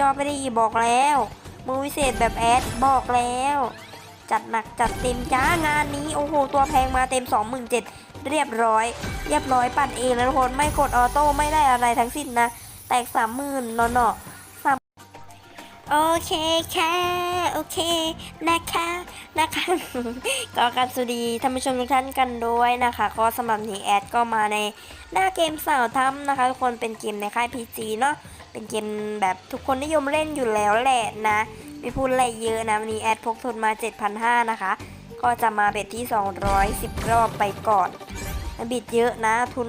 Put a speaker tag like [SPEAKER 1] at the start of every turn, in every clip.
[SPEAKER 1] จอไปได้บอกแล้ว มือวิเศษแบบแอดบอกแล้ว จัดหนักจัดเต็มจ้างานนี้โอ้โหตัวแพงมาเต็ม 27,000เรียบร้อย เรียบร้อยปั่นเองแล้วทุกคนไม่กดออโต้ไม่ได้อะไรทั้งสิ้นนะ แตกสามหมื่นเนาะเนโอเคค่ะ โอเค นะคะ นะคะ ก็กราบสวัสดีท่านผู้ชมทุกท่านกันด้วยนะคะ ก็สำหรับนี้แอดก็มาในหน้าเกมสาวถ้ำนะคะ ทุกคนเป็นเกมในค่าย PG เนาะ เป็นเกมแบบทุกคนนิยมเล่นอยู่แล้วแหละนะ ไม่พูดอะไรเยอะนะวันนี้แอดพกทุนมา 7,500 นะคะ ก็จะมาเบ็ดที่ 210 รอบไปก่อนบิดเยอะนะ ทุน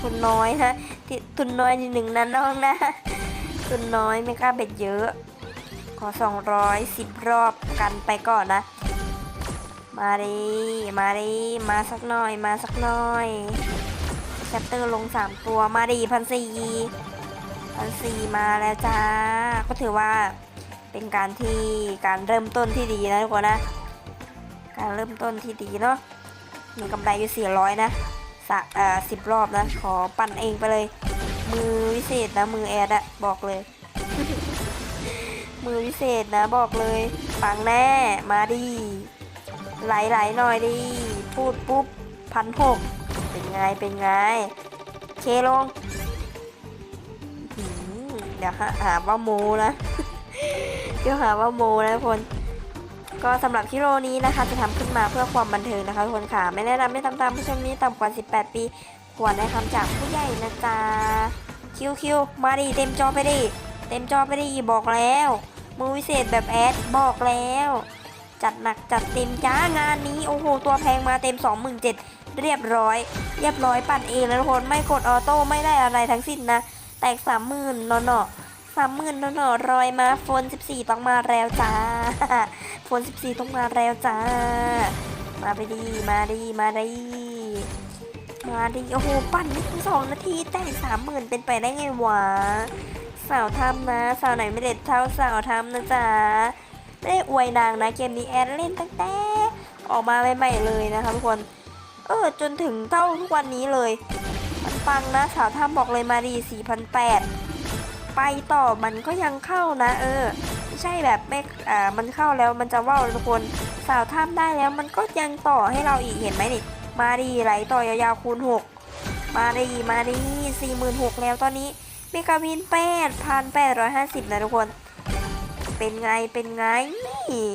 [SPEAKER 1] ทุนน้อยนะที่ทุนน้อยนิดหนึ่งนะน้องนะ ทุนน้อยไม่กล้าเบ็ดเยอะ ขอ 210 รอบกันไปก่อนนะ มาดิมาดิมาสักหน่อยมาสักหน่อยแชปเตอร์ลง 3 ตัวมาดิพันสี่ พันสี่มาแล้วจ้า ก็ถือว่าเป็นการที่การเริ่มต้นที่ดีนะทุกคนนะ การเริ่มต้นที่ดีเนาะ มีกำไรอยู่ 400 นะสะเอ่อสิบรอบนะ ขอปั่นเองไปเลย มือวิเศษนะ มือแอดอะบอกเลย มือวิเศษนะบอกเลย ปังแน่ มาดีไหลไหลๆหน่อยดีพูดปุ๊บพันหกเป็นไง เป็นไง เคลง ดี๋ยวหาว่าโมนะ เดี๋ยวหาว่าโมนะทุกคน ก็สำหรับคิโรนี้นะคะ จะทำขึ้นมาเพื่อความบันเทิงนะคะทุกคนค่ะ ไม่แนะนำไม่ทำตามผู้ชมนี้ต่ำกว่า 18 ปี ควรได้คำจากผู้ใหญ่นะจ๊ะ คิวคิวมาดิเต็มจอไปดิ เต็มจอไปดิบอกแล้ว มือวิเศษแบบแอดบอกแล้ว จัดหนักจัดเต็มจ้างานนี้โอ้โหตัวแพงมาเต็ม 27,000เรียบร้อย เรียบร้อยปั่นเองแล้วทุกคน ไม่กดออโต้ไม่ได้อะไรทั้งสิ้นนะ แตก30,000เนาะเนาะสามหมื่นเนาะเนาะรอยมาโฟน14ต้องมาแล้วจ้าโฟน14ต้องมาแล้วจ้า มาไปดีมาดีมาดีมาดีโอ้โหปั่นไม่ถึงสองนาทีแต่สามหมื่นเป็นไปได้ไงวะสาวทำนะสาวไหนไม่เด็ดเท่าสาวทำนะจ๊ะไม่ได้อวยนางนะเกมนี้แอดเล่นตั้งแต่ออกมาใหม่ๆเลยนะคะทุกคน เออจนถึงเท่าทุกวันนี้เลย ปังนะสาวทำบอกเลยมาดี4,800ไปต่อมันก็ยังเข้านะ เออไม่ใช่แบบไม่อ่ามันเข้าแล้วมันจะว่าวทุกคนสาวท่ามได้แล้วมันก็ยังต่อให้เราอีกเห็นไหมนี่มาดีไหลต่อยาวๆคูณ 6 มาดีมาดีสี่หมื่นหกแล้วตอนนี้เมกาวินแปดพันแปดร้อยห้าสิบนะทุกคน เป็นไงเป็นไงนี่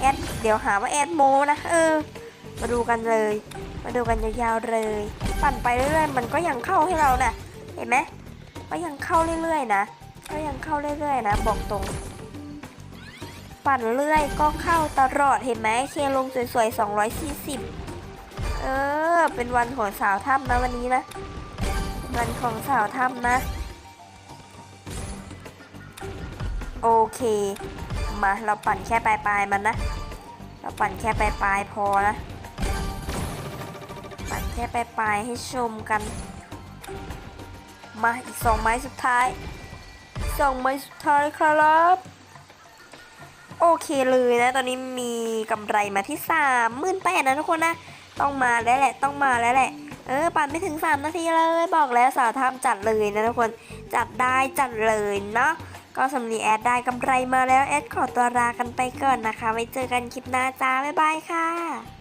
[SPEAKER 1] แอดเดี๋ยวหาว่าแอดโมนะเออมาดูกันเลย มาดูกันยาวๆเลย ปั่นไปเรื่อยๆ มันก็ยังเข้าให้เรานะเห็นไหมก็ยังเข้าเรื่อยๆนะ ก็ยังเข้าเรื่อยๆนะ บอกตรง ปั่นเรื่อยก็เข้าตลอด เห็นไหมเคลงสวยๆ 240 เออ เป็นวันของสาวถ้ำนะวันนี้นะ วันของสาวถ้ำนะ โอเค มาเราปั่นแค่ปลายๆมันนะ เราปั่นแค่ปลายๆพอนะ แค่ปลายๆให้ชมกัน มาอีกสองไม้สุดท้ายสองไม้สุดท้ายครับ โอเคเลยนะ ตอนนี้มีกำไรมาที่สามหมื่นแปดนะทุกคนนะ ต้องมาแล้วแหละ ต้องมาแล้วแหละ เออ ปั่นไม่ถึง 3 นาทีเลย บอกแล้วสาวทำจัดเลยนะทุกคน จัดได้จัดเลยเนาะก็สำนีแอดได้กำไรมาแล้ว แอดขอตัวลากันไปก่อนนะคะ ไว้เจอกันคลิปหน้าจ้า บ๊ายบายค่ะ